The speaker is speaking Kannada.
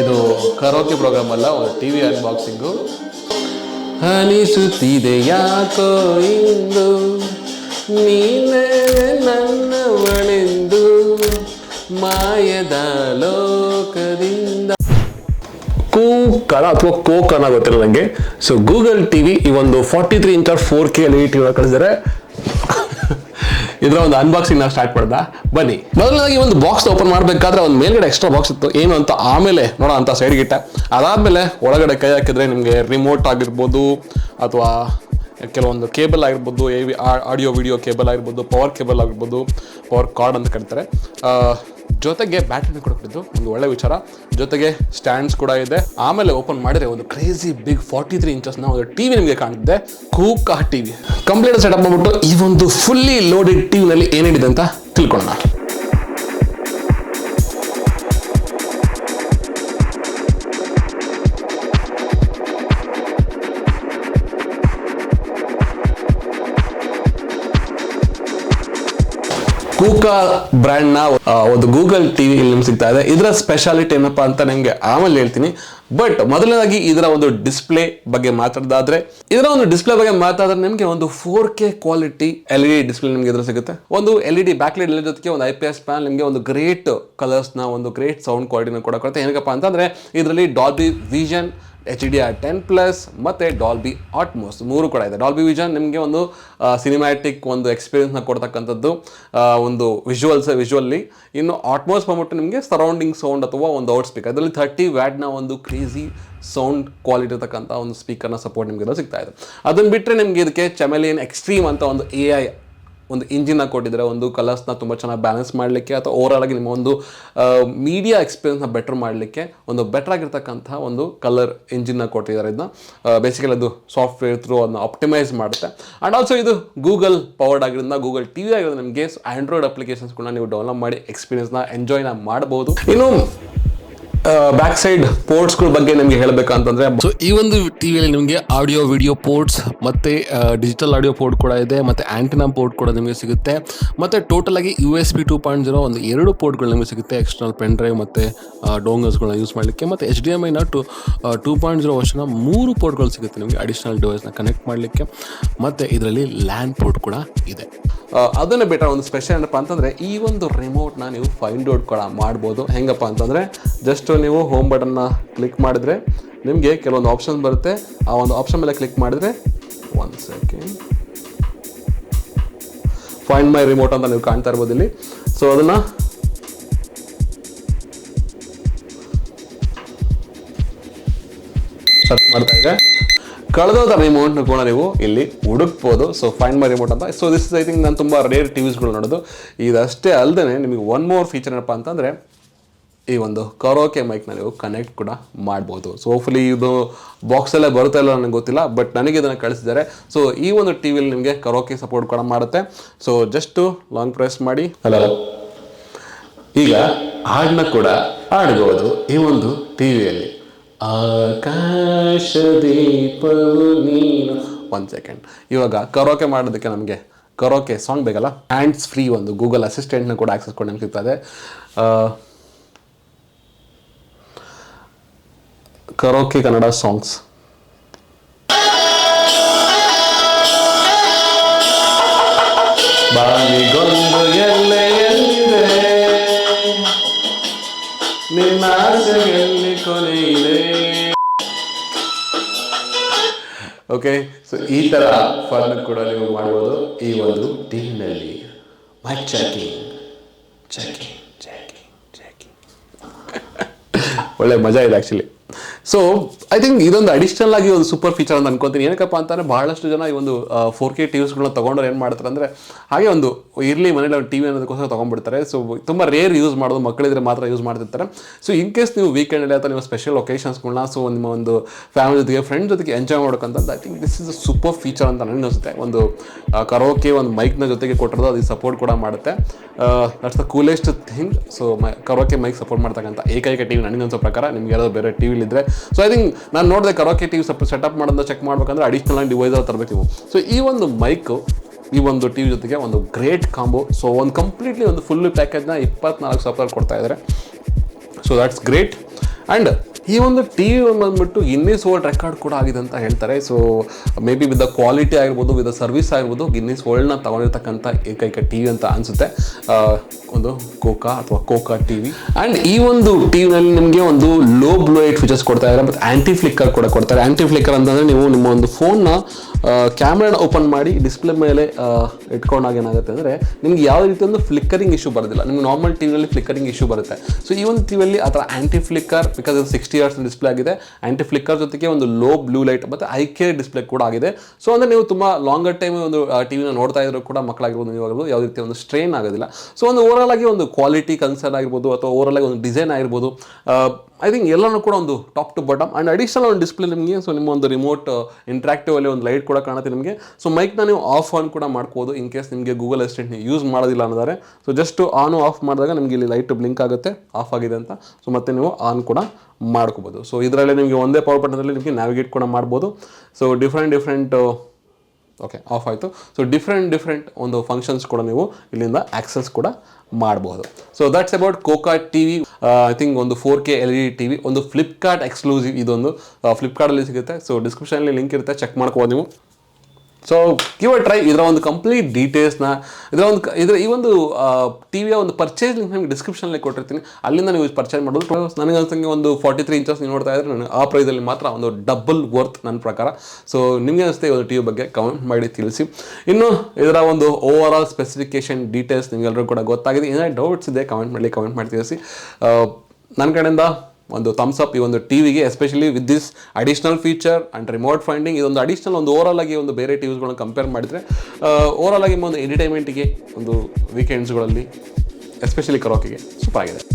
ಇದು ಕರೋಕೆ ಪ್ರೋಗ್ರಾಮ್ ಅಲ್ಲ, ಒಂದು ಟಿ ವಿ ಅನ್ಬಾಕ್ಸಿಂಗು ಅನಿಸುತ್ತಿದೆ ಯಾಕೋ ಇಂದು ನೀನೇ ನನ್ನವಳೆಂದು ಮಾಯದ ಲೋಕದಿಂದ. ಕೂಕನ ಅಥವಾ ಕೋಕನ ಗೊತ್ತಿಲ್ಲ ನನಗೆ ಸೊ ಗೂಗಲ್ ಟಿವಿ ಈ ಒಂದು forty three inch four K L E TV ಕಳಿಸಿದರೆ ಇದರ ಒಂದು ಅನ್ಬಾಕ್ಸಿಂಗ್ ನಾವು ಸ್ಟಾರ್ಟ್ ಮಾಡ್ದ? ಬನ್ನಿ. ಮೊದಲನೇದಾಗಿ ಒಂದು ಬಾಕ್ಸ್ ಓಪನ್ ಮಾಡಬೇಕಾದ್ರೆ ಒಂದು ಮೇಲ್ಗಡೆ ಎಕ್ಸ್ಟ್ರಾ ಬಾಕ್ಸ್ ಇತ್ತು. ಏನು ಅಂತ ಆಮೇಲೆ ನೋಡೋ ಅಂತ ಸೈಡ್ ಗಿಟ್ಟ. ಅದಾದಮೇಲೆ ಒಳಗಡೆ ಕೈ ಹಾಕಿದ್ರೆ ನಿಮಗೆ ರಿಮೋಟ್ ಆಗಿರ್ಬೋದು ಅಥವಾ ಕೆಲವೊಂದು ಕೇಬಲ್ ಆಗಿರ್ಬೋದು ಎ ಆಡಿಯೋ ವಿಡಿಯೋ ಕೇಬಲ್ ಆಗಿರ್ಬೋದು ಪವರ್ ಕೇಬಲ್ ಆಗಿರ್ಬೋದು ಪವರ್ ಕಾರ್ಡ್ ಅಂತ ಕರೀತಾರೆ. ಜೊತೆಗೆ ಬ್ಯಾಟರಿ ಕೂಡ ಕೊಟ್ಟಿದ್ದು ಒಂದು ಒಳ್ಳೆ ವಿಚಾರ. ಜೊತೆಗೆ ಸ್ಟ್ಯಾಂಡ್ಸ್ ಕೂಡ ಇದೆ. ಆಮೇಲೆ ಓಪನ್ ಮಾಡಿದ್ರೆ ಒಂದು ಕ್ರೇಜಿ ಬಿಗ್ ಫಾರ್ಟಿ ತ್ರೀ ಇಂಚಸ್ನ ಒಂದು ಟಿವಿ ನಿಮಗೆ ಕಾಣ್ತಿದೆ. ಕೂಕಾ ಟಿವಿ ಕಂಪ್ಲೀಟ್ ಸೆಟಪ್ ಮಾಡ್ಬಿಟ್ಟು ಈ ಒಂದು ಫುಲ್ಲಿ ಲೋಡೆಡ್ ಟಿವಿನಲ್ಲಿ ಏನೇನಿದೆ ಅಂತ ತಿಳ್ಕೊಳ್ಳೋಣ. ಕೂಕಾ ಬ್ರ್ಯಾಂಡ್ನ ಒಂದು ಗೂಗಲ್ ಟಿವಿ ಇಲ್ಲಿ ನಿಮ್ಗೆ ಸಿಗ್ತಾ ಇದೆ. ಇದರ ಸ್ಪೆಷಾಲಿಟಿ ಏನಪ್ಪಾ ಅಂತ ನಿಮಗೆ ಆಮೇಲೆ ಹೇಳ್ತೀನಿ. ಬಟ್ ಮೊದಲನೇದಾಗಿ ಇದರ ಒಂದು ಡಿಸ್ಪ್ಲೇ ಬಗ್ಗೆ ಮಾತಾಡೋದಾದ್ರೆ, ಇದರ ಒಂದು ಡಿಸ್ಪ್ಲೇ ಬಗ್ಗೆ ಮಾತಾಡಿದ್ರೆ ನಿಮಗೆ ಒಂದು four K quality L E D display ನಿಮಗೆ ಇದ್ರ ಸಿಗುತ್ತೆ. ಒಂದು L E D backlight ಜೊತೆಗೆ ಒಂದು ಐ ಪಿ ಎಸ್ ಪ್ಯಾನ್ ನಿಮಗೆ ಒಂದು ಗ್ರೇಟ್ ಕಲರ್ಸ್ನ ಒಂದು ಗ್ರೇಟ್ ಸೌಂಡ್ ಕ್ವಾಲಿಟಿನ ಕೂಡ ಕೊಡುತ್ತೆ. ಏನಕ್ಕಪ್ಪ ಅಂತಂದ್ರೆ, ಇದರಲ್ಲಿ Dolby Vision H D R ten plus ಮತ್ತು ಡಾಲ್ಬಿ ಆಟ್ಮೋಸ್ ಮೂರು ಕೂಡ ಇದೆ. ಡಾಲ್ಬಿ ವಿಷನ್ ನಿಮಗೆ ಒಂದು ಸಿನಿಮ್ಯಾಟಿಕ್ ಒಂದು ಎಕ್ಸ್ಪೀರಿಯನ್ಸ್ನ ಕೊಡ್ತಕ್ಕಂಥದ್ದು ಒಂದು ವಿಜುವಲ್ಸ್ ವಿಜುವಲ್ಲಿ ಇನ್ನು ಆಟ್ಮೋಸ್ ಬಂದ್ಬಿಟ್ಟು ನಿಮಗೆ ಸರೌಂಡಿಂಗ್ ಸೌಂಡ್ ಅಥವಾ ಒಂದು ಔಟ್ ಸ್ಪೀಕರ್ ಅದರಲ್ಲಿ ಥರ್ಟಿ ವ್ಯಾಟ್ನ ಒಂದು ಕ್ರೇಜಿ ಸೌಂಡ್ ಕ್ವಾಲಿಟಿ ಇರತಕ್ಕಂಥ ಒಂದು ಸ್ಪೀಕರ್ನ ಸಪೋರ್ಟ್ ನಿಮಗೆ ಸಿಗ್ತಾ ಇದೆ. ಅದನ್ನು ಬಿಟ್ಟರೆ ನಿಮಗೆ ಇದಕ್ಕೆ ಚಮೆಲಿಯನ್ ಎಕ್ಸ್ಟ್ರೀಮ್ ಅಂತ ಒಂದು ಎ ಐ ಒಂದು ಇಂಜಿನ್ನ ಕೊಟ್ಟಿದ್ದಾರೆ ಒಂದು ಕಲರ್ಸ್ನ ತುಂಬ ಚೆನ್ನಾಗಿ ಬ್ಯಾಲೆನ್ಸ್ ಮಾಡಲಿಕ್ಕೆ ಅಥವಾ ಓವರ್ಆಲ್ ಆಗಿ ನಿಮ್ಮ ಒಂದು ಮೀಡಿಯಾ ಎಕ್ಸ್ಪೀರಿಯನ್ಸ್ನ ಬೆಟರ್ ಮಾಡಲಿಕ್ಕೆ ಒಂದು ಬೆಟರ್ ಆಗಿರ್ತಕ್ಕಂಥ ಒಂದು ಕಲರ್ ಇಂಜಿನ್ನ ಕೊಟ್ಟಿದ್ದಾರೆ. ಇದನ್ನ ಬೇಸಿಕಲಿ ಅದು ಸಾಫ್ಟ್ವೇರ್ ಥ್ರೂ ಅದನ್ನ ಆಪ್ಟಿಮೈಸ್ ಮಾಡುತ್ತೆ. ಆ್ಯಂಡ್ ಆಲ್ಸೋ ಇದು ಗೂಗಲ್ ಪವರ್ಡ್ ಆಗಿರೋದ್ರಿಂದ ಗೂಗಲ್ ಟಿ ವಿ ಆಗಿರೋದು ನಿಮಗೆ ಆ್ಯಂಡ್ರಾಯ್ಡ್ ಅಪ್ಲಿಕೇಶನ್ಸ್ಗಳನ್ನ ನೀವು ಡೌನ್ಲೋಡ್ ಮಾಡಿ ಎಕ್ಸ್ಪೀರಿಯನ್ಸ್ನ ಎಂಜಾಯ್ನ ಮಾಡ್ಬೋದು. ಇನ್ನು ಬ್ಯಾಕ್ ಸೈಡ್ ಪೋರ್ಟ್ಸ್ಗಳ ಬಗ್ಗೆ ನಿಮಗೆ ಹೇಳಬೇಕಂತಂದ್ರೆ ಸೊ ಈ ಒಂದು ಟಿವಿಯಲ್ಲಿ ನಿಮಗೆ ಆಡಿಯೋ ವಿಡಿಯೋ ಪೋರ್ಟ್ಸ್ ಮತ್ತೆ ಡಿಜಿಟಲ್ ಆಡಿಯೋ ಪೋರ್ಟ್ ಕೂಡ ಇದೆ ಮತ್ತೆ ಆಂಟಿನಾ ಪೋರ್ಟ್ ಕೂಡ ನಿಮಗೆ ಸಿಗುತ್ತೆ. ಮತ್ತೆ ಟೋಟಲ್ ಆಗಿ U S B two point zero ಒಂದು ಎರಡು ಪೋರ್ಟ್ಗಳು ನಿಮಗೆ ಸಿಗುತ್ತೆ ಎಕ್ಸ್ಟರ್ನಲ್ ಪೆನ್ ಡ್ರೈವ್ ಮತ್ತೆ ಡೋಂಗರ್ಸ್ಗಳನ್ನ ಯೂಸ್ ಮಾಡಲಿಕ್ಕೆ. ಮತ್ತೆ ಎಚ್ ಡಿ ಎಂ ಐನ ಟು ಟೂ ಪಾಯಿಂಟ್ ಜೀರೋ ವರ್ಷನ ಮೂರು ಪೋರ್ಟ್ಗಳು ಸಿಗುತ್ತೆ ನಿಮಗೆ ಅಡಿಷನಲ್ ಡಿವೈಸ್ನ ಕನೆಕ್ಟ್ ಮಾಡಲಿಕ್ಕೆ. ಮತ್ತೆ ಇದರಲ್ಲಿ ಲ್ಯಾಂಡ್ ಪೋರ್ಟ್ ಕೂಡ ಇದೆ. ಅದನ್ನು ಬಿಟ್ಟರೆ ಒಂದು ಸ್ಪೆಷಲ್ ಏನಪ್ಪ ಅಂತಂದರೆ ಈ ಒಂದು ರಿಮೋಟ್ನ ನೀವು ಫೈಂಡ್ ಔಟ್ ಕೂಡ ಮಾಡ್ಬೋದು. ಹೆಂಗಪ್ಪ ಅಂತಂದರೆ ಜಸ್ಟ್ ನೀವು ಹೋಮ್ ಬಟನ್ನ ಕ್ಲಿಕ್ ಮಾಡಿದ್ರೆ ನಿಮಗೆ ಕೆಲವೊಂದು ಆಪ್ಷನ್ ಬರುತ್ತೆ. ಆ ಒಂದು ಆಪ್ಷನ್ ಮೇಲೆ ಕ್ಲಿಕ್ ಮಾಡಿದ್ರೆ one second find my remote ಅಂತ ನೀವು ಕಾಣ್ತಾ ಇರ್ಬೋದು ಇಲ್ಲಿ. ಸೊ ಅದನ್ನು ಸರ್ಚ್ ಮಾಡ್ತಾ ಇದೆ. ಕಳೆದೋದ ರಿಮೋಟ್ನ ಕೂಡ ನೀವು ಇಲ್ಲಿ ಹುಡುಕ್ಬೋದು. ಸೊ ಫೈಂಡ್ ಮೈ ರಿಮೋಟ್ ಅಂತ. So this is I think ನಾನು ತುಂಬ ರೇರ್ ಟಿವಿಸ್ಗಳು ನೋಡೋದು. ಇದಷ್ಟೇ ಅಲ್ಲದೆ ನಿಮಗೆ ಒನ್ ಮೋರ್ ಫೀಚರ್ ಏನಪ್ಪ ಅಂತಂದರೆ ಈ ಒಂದು ಕರೋಕೆ ಮೈಕ್ನ ನೀವು ಕನೆಕ್ಟ್ ಕೂಡ ಮಾಡ್ಬೋದು. ಸೊ ಹೋಪ್ಫುಲಿ ಇದು ಬಾಕ್ಸಲ್ಲೇ ಬರುತ್ತೆ ಇಲ್ಲ ನನಗೆ ಗೊತ್ತಿಲ್ಲ ಬಟ್ ನನಗೆ ಇದನ್ನು ಕಳಿಸಿದ್ದಾರೆ. ಸೊ ಈ ಒಂದು ಟಿ ವಿಲಿ ನಿಮಗೆ ಕರೋಕೆ ಸಪೋರ್ಟ್ ಕೂಡ ಮಾಡುತ್ತೆ. ಸೊ ಜಸ್ಟು ಲಾಂಗ್ ಪ್ರೆಸ್ ಮಾಡಿ. ಹಲೋ ಈಗ ಹಾಡನ್ನ ಕೂಡ ಆಡ್ಬೋದು ಈ ಒಂದು ಟಿವಿಯಲ್ಲಿ ಆಕಾಶ ದೀಪವು ನೀನು. ಒಂದು ಸೆಕೆಂಡ್ ಇವಾಗ ಕರೋಕೆ ಮಾಡೋದಕ್ಕೆ ನಮಗೆ ಕರೋಕೆ ಸಾಂಗ್ ಬೇಕಲ್ಲ? ಹ್ಯಾಂಡ್ಸ್ ಫ್ರೀ ಒಂದು ಗೂಗಲ್ ಅಸಿಸ್ಟೆಂಟ್ನ ಕೂಡ ಆಕ್ಸೆಸ್ ಕೂಡ ನಮ್ಗೆ ಸಿಗ್ತದೆ ಕರೋಕೆ ಕನ್ನಡ ಸಾಂಗ್ಸ್. ಬಾವಿಗೊಂದು ಎಲ್ಲೆಯಲ್ಲಿದೆ ನಿನ್ನ ಆಸೆಯಲ್ಲಿ ಕೊನೆ ಇದೆ. ಓಕೆ ಸೊ ಈ ತರ ಫನ್ ಕೂಡ ನೀವು ಮಾಡ್ಬೋದು ಈ ಒಂದು ಟೀಮ್ನಲ್ಲಿ my checking checking checking checking ಒಳ್ಳೆ ಮಜಾ ಇದೆ ಆ್ಯಕ್ಚುಲಿ ಸೊ ಐ ಥಿಂಕ್ ಇದೊಂದು ಅಡಿಷನಲ್ ಆಗಿ ಒಂದು ಸೂಪರ್ ಫೀಚರ್ ಅಂತ ಅನ್ಕೊಂತೀನಿ. ಏನಕ್ಕಪ್ಪ ಅಂತಂದರೆ ಬಹಳಷ್ಟು ಜನ ಈ ಒಂದು ಫೋರ್ ಕೆ ಟಿವಿಸ್ಗಳನ್ನ ತೊಗೊಂಡ್ರೆ ಏನು ಮಾಡ್ತಾರೆ ಅಂದರೆ, ಹಾಗೆ ಒಂದು ಇರಲಿ ಮನೇಲಿ ಒಂದು ಟಿ ವಿ ಅನ್ನೋದಕ್ಕೋಸ್ಕರ ತೊಗೊಂಡ್ಬಿಡ್ತಾರೆ. ಸೊ ತುಂಬ ರೇರ್ ಯೂಸ್ ಮಾಡೋದು ಮಕ್ಕಳಿದ್ರೆ ಮಾತ್ರ ಯೂಸ್ ಮಾಡ್ತಿರ್ತಾರೆ. ಸೊ ಇನ್ ಕೇಸ್ ನೀವು ವೀಕೆಂಡಲ್ಲಿ ಅಥವಾ ನಿಮ್ಮ ಸ್ಪೆಷಲ್ ಒಕೇಶನ್ಸ್ಗಳನ್ನ ಸೊ ನಿಮ್ಮ ಒಂದು ಫ್ಯಾಮಿಲಿ ಜೊತೆಗೆ ಫ್ರೆಂಡ್ ಜೊತೆಗೆ enjoy ಮಾಡೋಕ್ಕಂಥದ್ದು I think this is a super feature ಅಂತ ನನಗೆ ಅನಿಸುತ್ತೆ. ಒಂದು ಕರೋಕೆ ಒಂದು ಮೈಕ್ನ ಜೊತೆಗೆ ಕೊಟ್ಟಿರೋದು ಅದಕ್ಕೆ ಸಪೋರ್ಟ್ ಕೂಡ ಮಾಡುತ್ತೆ. That's the coolest thing so my karaoke mic support ಮಾಡ್ತಕ್ಕಂಥ ಏಕೈಕ ಟಿವಿ ನನಗೆ ಅನಿಸೋ ಪ್ರಕಾರ, ನಿಮ್ಗೆ ಯಾರಾದರೂ ಬೇರೆ ಟಿವಿಲಿ ಇದ್ರೆ ಸೊ ಐ ಥಿಂಕ್ ನಾನು ನೋಡಿದೆ ಕರೋಕೆ ಟಿವಿ ಸ್ವಲ್ಪ ಸೆಟಪ್ ಮಾಡೋದನ್ನ ಚೆಕ್ ಮಾಡ್ಬೇಕಂದ್ರೆ ಅಡಿಷ್ನಲ್ ಆಗಿ ಡಿವೈಸ್ ತರಬೇಕು ನೀವು. ಸೊ ಈ ಒಂದು ಮೈಕು ಈ ಒಂದು ಟಿವಿ ಜೊತೆಗೆ ಒಂದು ಗ್ರೇಟ್ ಕಾಂಬೋ ಸೊ ಒಂದು ಕಂಪ್ಲೀಟ್ಲಿ ಒಂದು ಫುಲ್ ಪ್ಯಾಕೇಜ್ನ ಇಪ್ಪತ್ನಾಲ್ಕು ಸಾವಿರ ಕೊಡ್ತಾ ಇದ್ದಾರೆ ಸೊ ದ್ಯಾಟ್ಸ್ ಗ್ರೇಟ್ ಆ್ಯಂಡ್ ಈ ಒಂದು ಟಿ ವಿ ಬಂದ್ಬಿಟ್ಟು ಗಿನ್ನಿಸ್ ವರ್ಲ್ಡ್ ರೆಕಾರ್ಡ್ ಕೂಡ ಆಗಿದೆ ಅಂತ ಹೇಳ್ತಾರೆ. So maybe with the quality ಆಗಿರ್ಬೋದು ವಿತ್ ದ ಸರ್ವಿಸ್ ಆಗಿರ್ಬೋದು ಗಿನ್ನಿಸ್ ವರ್ಲ್ಡ್ನ ತಗೊಂಡಿರ್ತಕ್ಕಂಥ ಏಕೈಕ ಟಿ ವಿ ಅಂತ ಅನಿಸುತ್ತೆ. ಒಂದು ಕೋಕಾ ಅಥವಾ ಕೋಕಾ ಟಿ ವಿ ಆ್ಯಂಡ್ ಈ ಒಂದು ಟಿ ವಿನಲ್ಲಿ ನಿಮಗೆ ಒಂದು ಲೋ ಬ್ಲೂ ಲೈಟ್ ಫೀಚರ್ಸ್ ಕೊಡ್ತಾ ಇದ್ದಾರೆ ಮತ್ತು ಆ್ಯಂಟಿ ಫ್ಲಿಕ್ಕರ್ ಕೂಡ ಕೊಡ್ತಾರೆ. ಆ್ಯಂಟಿ ಫ್ಲಿಕ್ಕರ್ ಅಂತಂದರೆ ನೀವು ನಿಮ್ಮ ಒಂದು ಫೋನ್ನ ಕ್ಯಾಮ್ರಾನ ಓಪನ್ ಮಾಡಿ ಡಿಸ್ಪ್ಲೇ ಮೇಲೆ ಇಟ್ಕೊಂಡಾಗ ಏನಾಗುತ್ತೆ ಅಂದರೆ ನಿಮ್ಗೆ ಯಾವ ರೀತಿ ಒಂದು ಫ್ಲಿಕ್ಕರಿಂಗ್ ಇಶ್ಯೂ ಬರೋದಿಲ್ಲ. ನಿಮ್ಗೆ ನಾರ್ಮಲ್ ಟಿ ವಿಯಲ್ಲಿ ಫ್ಲಿಕ್ಕರಿಂಗ್ ಇಶ್ಯೂ ಬರುತ್ತೆ. ಸೊ ಈ ಒಂದು ಟಿವಿಯಲ್ಲಿ ಆ ಥರ ಆ್ಯಂಟಿ ಫ್ಲಿಕ್ಕರ್ ಬಿಕಾಸ್ ಇದು ಸಿಕ್ಸ್ಟಿ ಇಯರ್ಸ್ ಡಿಸ್ಪ್ಲೇ ಆಗಿದೆ ಆ್ಯಂಟಿ ಫ್ಲಿಕ್ಕರ್ ಜೊತೆಗೆ ಒಂದು ಲೋ ಬ್ಲೂ ಲೈಟ್ ಮತ್ತು ಐ ಕೆ ಡಿಸ್ಪ್ಲೇ ಕೂಡ ಆಗಿದೆ. ಸೊ ಅಂದರೆ ನೀವು ತುಂಬ ಲಾಂಗರ್ ಟೈಮ್ ಒಂದು ಟಿ ವಿನ ನೋಡ್ತಾ ಇದ್ರು ಕೂಡ ಮಕ್ಕಳಾಗಿರ್ಬೋದು ನೀವಾಗಿರ್ಬೋದು ಯಾವುದೇ ರೀತಿ ಒಂದು ಸ್ಟ್ರೈನ್ ಆಗೋದಿಲ್ಲ. ಸೊ ಒಂದು ಓವರಾಲ್ ಆಗಿ ಒಂದು ಕ್ವಾಲಿಟಿ ಕನ್ಸರ್ನ್ ಆಗಿರ್ಬೋದು, ಅಥವಾ ಓವರಾಲ್ ಆಗಿ ಒಂದು ಡಿಸೈನ್ ಆಗಿರ್ಬೋದು ಐ ಥಿಂಕ್ ಎಲ್ಲನೂ ಕೂಡ ಒಂದು top to bottom and additional ಒಂದು ಡಿಸ್ಪ್ಲೇ ನಿಮಗೆ ಸೊ ನಿಮ್ಮ ಒಂದು ರಿಮೋಟ್ ಇಂಟ್ರಾಕ್ಟಿವ್ ಅಲ್ಲಿ ಒಂದು ಲೈಟ್ ಕೂಡ ಕಾಣುತ್ತೆ ನಿಮಗೆ. ಸೊ ಮೈಕ್ನ ನೀವು ಆಫ್ ಆನ್ ಕೂಡ ಮಾಡ್ಬೋದು ಇನ್ ಕೇಸ್ ನಿಮಗೆ ಗೂಗಲ್ ಅಸಿಸ್ಟೆಂಟ್ ನೀವು ಯೂಸ್ ಮಾಡೋದಿಲ್ಲ ಅನ್ನೋದಾರೆ ಸೊ ಜಸ್ಟ್ ಆನ್ ಆಫ್ ಮಾಡಿದಾಗ ನಿಮಗೆ ಇಲ್ಲಿ ಲೈಟ್ ಬ್ಲಿಂಕ್ ಆಗುತ್ತೆ ಆಫ್ ಆಗಿದೆ ಅಂತ. ಸೊ ಮತ್ತೆ ನೀವು ಆನ್ ಕೂಡ ಮಾಡ್ಕೋಬೋದು. ಸೊ ಇದರಲ್ಲಿ ನಿಮಗೆ ಒಂದೇ ಪವರ್ ಬಟನಲ್ಲಿ ನಿಮಗೆ ನ್ಯಾವಿಗೇಟ್ ಕೂಡ ಮಾಡ್ಬೋದು. So different different okay off ಆಯಿತು. ಸೊ ಡಿಫ್ರೆಂಟ್ ಡಿಫ್ರೆಂಟ್ ಒಂದು ಫಂಕ್ಷನ್ಸ್ ಕೂಡ ನೀವು ಇಲ್ಲಿಂದ ಆಕ್ಸೆಸ್ ಕೂಡ ಮಾಡಬಹುದು so that's about Coocaa T V I think ಒಂದು four K L E D T V ಒಂದು ಫ್ಲಿಪ್ಕಾರ್ಟ್ ಎಕ್ಸ್ಕ್ಲೂಸಿವ್ ಇದೊಂದು ಫ್ಲಿಪ್ಕಾರ್ಟಲ್ಲಿ ಸಿಗುತ್ತೆ. ಸೊ ಡಿಸ್ಕ್ರಿಪ್ಷನಲ್ಲಿ ಲಿಂಕ್ ಇರುತ್ತೆ. ಚೆಕ್ ಮಾಡ್ಕೋಬೋದು ನೀವು. ಸೊ ಗಿವ್ ಅ ಟ್ರೈ ಇದರ ಒಂದು ಕಂಪ್ಲೀಟ್ ಡೀಟೇಲ್ಸ್ನ ಇದರ ಒಂದು ಇದರ ಈ ಒಂದು ಟಿ ವಿಯ ಒಂದು ಪರ್ಚೇಸ್ ಲಿಂಕ್ ನಿಮಗೆ ಡಿಸ್ಕ್ರಿಪ್ಷನಲ್ಲಿ ಕೊಟ್ಟಿರ್ತೀನಿ. ಅಲ್ಲಿಂದ ನೀವು ಪರ್ಚೇಸ್ ಮಾಡೋದು ನನಗೆ ಅನ್ಸಂಗೆ ಒಂದು ಫಾರ್ಟಿ ತ್ರೀ ಇಂಚಸ್ ನೀವು ನೋಡ್ತಾ ಇದ್ರೆ ನಾನು ಆ ಪ್ರೈಸಲ್ಲಿ ಮಾತ್ರ ಒಂದು ಡಬಲ್ ವರ್ತ್ ನನ್ನ ಪ್ರಕಾರ. ಸೊ ನಿಮಗೆ ಅನಿಸುತ್ತೆ ಒಂದು ಟಿ ವಿ ಬಗ್ಗೆ ಕಮೆಂಟ್ ಮಾಡಿ ತಿಳಿಸಿ. ಇನ್ನು ಇದರ ಒಂದು ಓವರ್ ಆಲ್ ಸ್ಪೆಸಿಫಿಕೇಶನ್ ಡೀಟೇಲ್ಸ್ ನಿಮಗೆಲ್ಲರೂ ಕೂಡ ಗೊತ್ತಾಗಿದೆ. ಏನಾದ್ರು ಡೌಟ್ಸ್ ಇದೆ ಕಮೆಂಟ್ ಮಾಡಿ ಕಮೆಂಟ್ ಮಾಡಿ ತಿಳಿಸಿ. ನನ್ನ ಕಡೆಯಿಂದ ಒಂದು ಥಮ್ಸ್ ಅಪ್ ಈ ಒಂದು ಟಿವಿಗೆ especially with this additional feature and remote finding ಇದೊಂದು ಅಡಿಷ್ನಲ್ ಒಂದು ಓವರಾಲ್ ಆಗಿ ಒಂದು ಬೇರೆ ಟಿವಿಸ್ಗಳನ್ನ ಕಂಪೇರ್ ಮಾಡಿದರೆ ಓವರಾಲ್ ಆಗಿ ಒಂದು ಎಂಟರ್ಟೈನ್ಮೆಂಟಿಗೆ ಒಂದು ವೀಕೆಂಡ್ಸ್ಗಳಲ್ಲಿ ಎಸ್ಪೆಷಲಿ ಕರೋಕೆಗೆ ಸೂಪರ್ ಆಗಿದೆ.